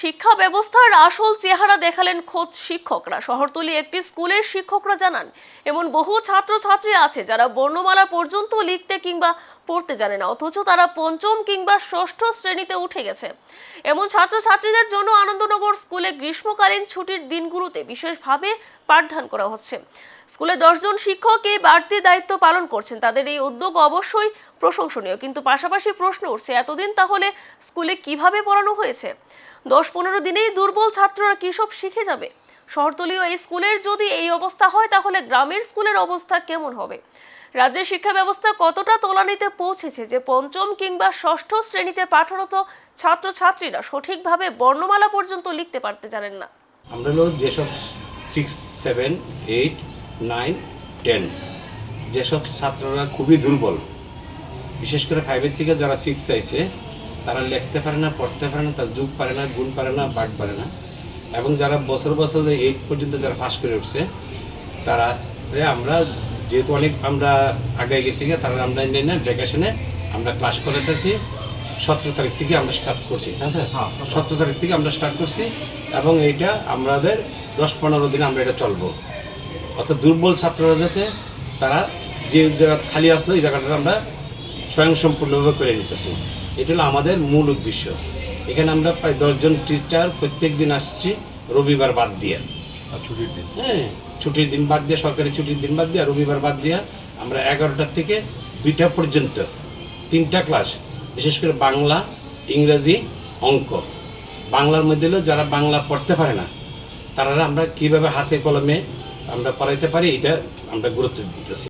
শিক্ষা ব্যবস্থার আসল চেহারা দেখালেন খোদ শিক্ষকরা। শহরতলি একটি স্কুলের শিক্ষকরা জানান, এমন বহু ছাত্রছাত্রী আছে যারা বর্ণমালা পর্যন্ত লিখতে কিংবা পড়তে জানে না, অথচ তারা পঞ্চম কিংবা ষষ্ঠ শ্রেণীতে উঠে গেছে। এমন ছাত্রছাত্রীদের জন্য আনন্দনগর স্কুলে গ্রীষ্মকালীন ছুটির দিনগুলোতে বিশেষভাবে পাঠদান করা হচ্ছে। স্কুলে দশজন শিক্ষক এই বাড়তি দায়িত্ব পালন করছেন, তাদের এই উদ্যোগ অবশ্যই প্রশংসনীয়। কিন্তু পাশাপাশি প্রশ্ন উঠছে, এতদিন তাহলে স্কুলে কীভাবে পড়ানো হয়েছে? দশ পনেরো দিনেই দুর্বল ছাত্ররা কী সব শিখে যাবে? শহরতলীয় এই স্কুলের যদি এই অবস্থা হয়, তাহলে গ্রামের স্কুলের অবস্থা কেমন হবে? রাজ্যের শিক্ষা ব্যবস্থা কতটা তলানিতে পৌঁছেছে যে পঞ্চম কিংবা ষষ্ঠ শ্রেণীতে পাঠরত ছাত্রছাত্রীরা সঠিকভাবে বর্ণমালা পর্যন্ত লিখতে পারতে জানেন না? আমরা হলো যেসব six seven eight nine ten যেসব ছাত্ররা খুবই দুর্বল, বিশেষ করে ফাইভের থেকে যারা সিক্স চাইছে, তারা লিখতে পারে না, পড়তে পারে না, তার যুগ পারে না, গুণ পারে না বাঘ পারে না। এবং যারা বছর বছর এইট পর্যন্ত যারা পাস করে উঠছে তারা আমরা যেহেতু অনেক আমরা আগে গেছি গিয়ে তারা আমরা না ভ্যাকেশনে আমরা ক্লাস করাতেছি সতেরো তারিখ থেকে আমরা স্টার্ট করছি হ্যাঁ স্যার সতেরো তারিখ থেকে আমরা স্টার্ট করছি এবং এইটা আমাদের দশ পনেরো দিন আমরা এটা চলবো। অর্থাৎ দুর্বল ছাত্ররা যাতে তারা যে জায়গা খালি আসলো এই জায়গাটা আমরা স্বয়ংসম্পূর্ণভাবে করে দিতেছি। এটা হলো আমাদের মূল উদ্দেশ্য। এখানে আমরা প্রায় দশজন টিচার প্রত্যেক দিন আসছি রবিবার বাদ দিয়ে। ছুটির দিন? হ্যাঁ ছুটির দিন বাদ দিয়ে সরকারি ছুটির দিন বাদ দিয়ে রবিবার বাদ দিয়ে আমরা এগারোটার থেকে দুইটা পর্যন্ত তিনটা ক্লাস বিশেষ করে বাংলা ইংরাজি অঙ্ক। বাংলার মধ্যে হলো যারা বাংলা পড়তে পারে না তারা আমরা কীভাবে হাতে কলমে আমরা পড়াইতে পারি এটা আমরা গুরুত্ব দিতেছি।